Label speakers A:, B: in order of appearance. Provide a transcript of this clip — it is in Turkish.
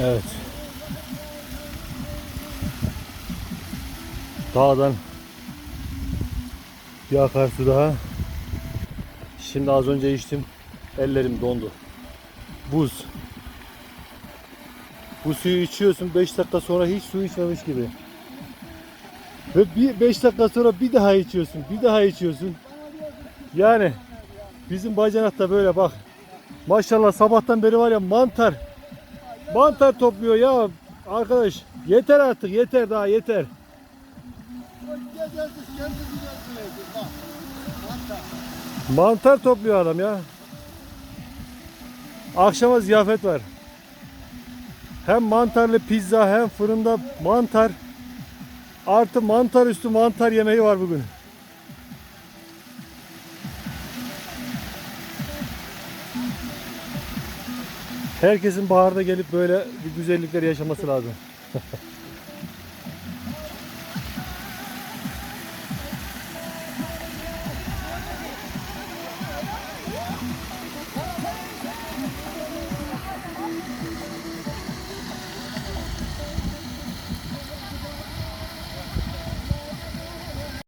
A: Evet. Dağdan bir akarsu daha. Şimdi az önce içtim. Ellerim dondu. Buz. Bu suyu içiyorsun 5 dakika sonra hiç su içmemiş gibi. Ve bir 5 dakika sonra bir daha içiyorsun, bir daha içiyorsun. Yani bizim bacanakta böyle bak. Maşallah sabahtan beri var ya mantar. Mantar topluyor ya arkadaş. Yeter artık yeter daha yeter. Mantar topluyor adam ya. Akşama ziyafet var. Hem mantarlı pizza hem fırında mantar. Artı mantar üstü mantar yemeği var bugün. Herkesin baharda gelip böyle bir güzellikler yaşaması lazım.